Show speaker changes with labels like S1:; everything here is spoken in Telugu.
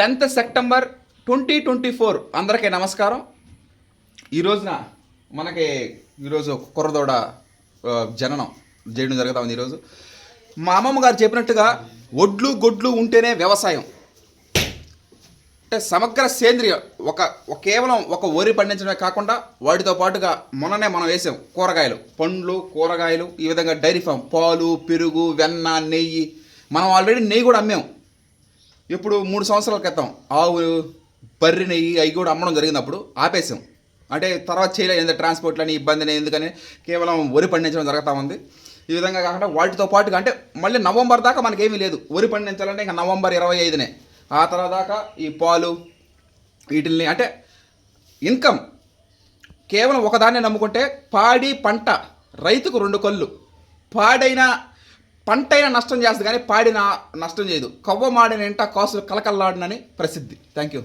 S1: Tenth September twenty twenty four. అందరికీ నమస్కారం. ఈ రోజున మనకి ఈరోజు కుర్రదోడ జననం చేయడం జరుగుతా ఉంది ఈరోజు. మా అమ్మమ్మ గారు చెప్పినట్టుగా ఒడ్లు గొడ్లు ఉంటేనే వ్యవసాయం. అంటే సమగ్ర సేంద్రియ ఒక ఒక కేవలం ఒక వరి పండించడమే కాకుండా వాటితో పాటుగా మొన్ననే మనం వేసాం కూరగాయలు. పండ్లు కూరగాయలు ఈ విధంగా డైరీ ఫామ్ పాలు పెరుగు వెన్న నెయ్యి మనం ఆల్రెడీ నెయ్యి కూడా అమ్మాం. ఇప్పుడు మూడు సంవత్సరాల క్రితం ఆవు బర్రి నెయ్యి అవి కూడా అమ్మడం జరిగింది అప్పుడు ఆపేసాం. అంటే తర్వాత చేయలేదు ఎందుకంటే ట్రాన్స్పోర్ట్లని ఇబ్బంది ఎందుకని కేవలం వరి పండించడం జరుగుతూ ఉంది. ఈ విధంగా కాకుండా వాటితో పాటుగా అంటే మళ్ళీ నవంబర్ దాకా మనకేమీ లేదు. వరి పండించాలంటే ఇంకా నవంబర్ ఇరవై ఐదునే. ఆ తర్వాత దాకా ఈ పాలు వీటిల్ని అంటే ఇన్కమ్ కేవలం ఒకదాన్నే నమ్ముకుంటే పాడి పంట రైతుకు రెండు కళ్ళు. పాడైన పంటైన నష్టం చేస్తుంది కానీ పాడిన నష్టం చేయదు. కవ్వ మాడిన ఇంట కాసులు కలకల్లాడినని ప్రసిద్ధి. Thank you